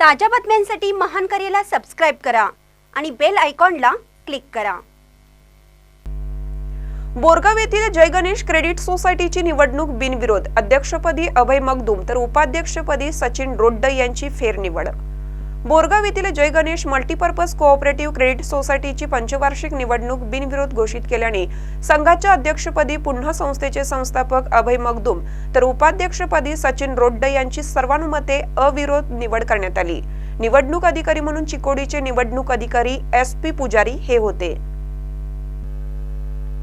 ताज्या बातम्यांसाठी महान करेला सबस्क्राईब करा आणि बेल आयकॉनला क्लिक करा. बोरगाव येथील जयगणेश क्रेडिट सोसायटीची निवडणूक बिनविरोध. अध्यक्षपदी अभय मगदूम तर उपाध्यक्षपदी सचिन रोड्ड यांची फेरनिवड. बोरगाव येथील Jai Ganesh multipurpose cooperative credit सोसायटीची पंचवार्षिक निवडणूक बिनविरोध घोषित केल्याने संघाच्या अध्यक्षपदी पुन्हा संस्थेचे संस्थापक अभय मगदुम तर उपाध्यक्षपदी सचिन रोड्ड यांची सर्वानुमते अविरोध निवड करण्यात आली. निवडणूक अधिकारी म्हणून चिकोडीचे निवडणूक अधिकारी एस पी पुजारी हे होते.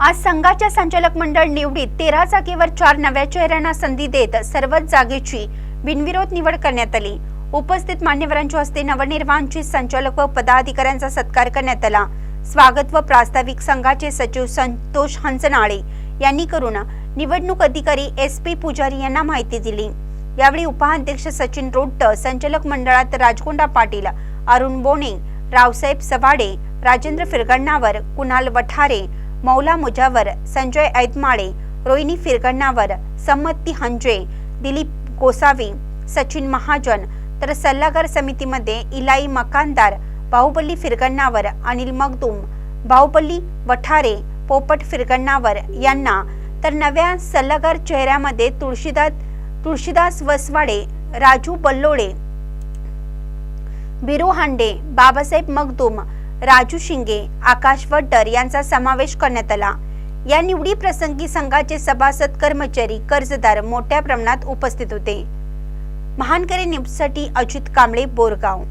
आज संघाच्या संचालक मंडळ निवडीत तेरा जागेवर चार नव्या चेहऱ्यांना संधी देत सर्वच जागेची बिनविरोध निवड करण्यात आली. उपस्थित मान्यवरांच्या हस्ते नवनिर्माणची संचालक व पदाधिकाऱ्यांचा सत्कार करण्यात आला. स्वागत व प्रास्ताविक संघाचे सचिव संतोष हंसनाळे यांनी करून निवडणूक अधिकारी एस पी पुजारी यांना माहिती दिली. यावेळी उपाध्यक्ष सचिन रोट्ट संचालक मंडळात राजगोंडा पाटील अरुण बोणे रावसाहेब सवाडे राजेंद्र फिरगण्णावर कुणाल वठारे मौला मुजावर संजय ऐतमाळे रोहिणी फिरगण्णावर संमती हंजे दिलीप गोसावी सचिन महाजन तर सल्लागार समितीमध्ये इलाई मकानदार बाहुबली फिरगण्णावर अनिल मगदूम बाहुबली वठारे पोपट फिरगण्णावर यांना तर नव्या सल्लागार चेहऱ्यामध्ये तुळशीदास तुळशीदास वसवाडे राजू बल्लोळे बिरू हांडे बाबासाहेब मगदूम राजू शिंगे आकाश वड्डर यांचा समावेश करण्यात आला. या निवडी प्रसंगी संघाचे सभासद कर्मचारी कर्जदार मोठ्या प्रमाणात उपस्थित होते. महानकरे न्यूजसाठी अजित कांबळे बोरगाव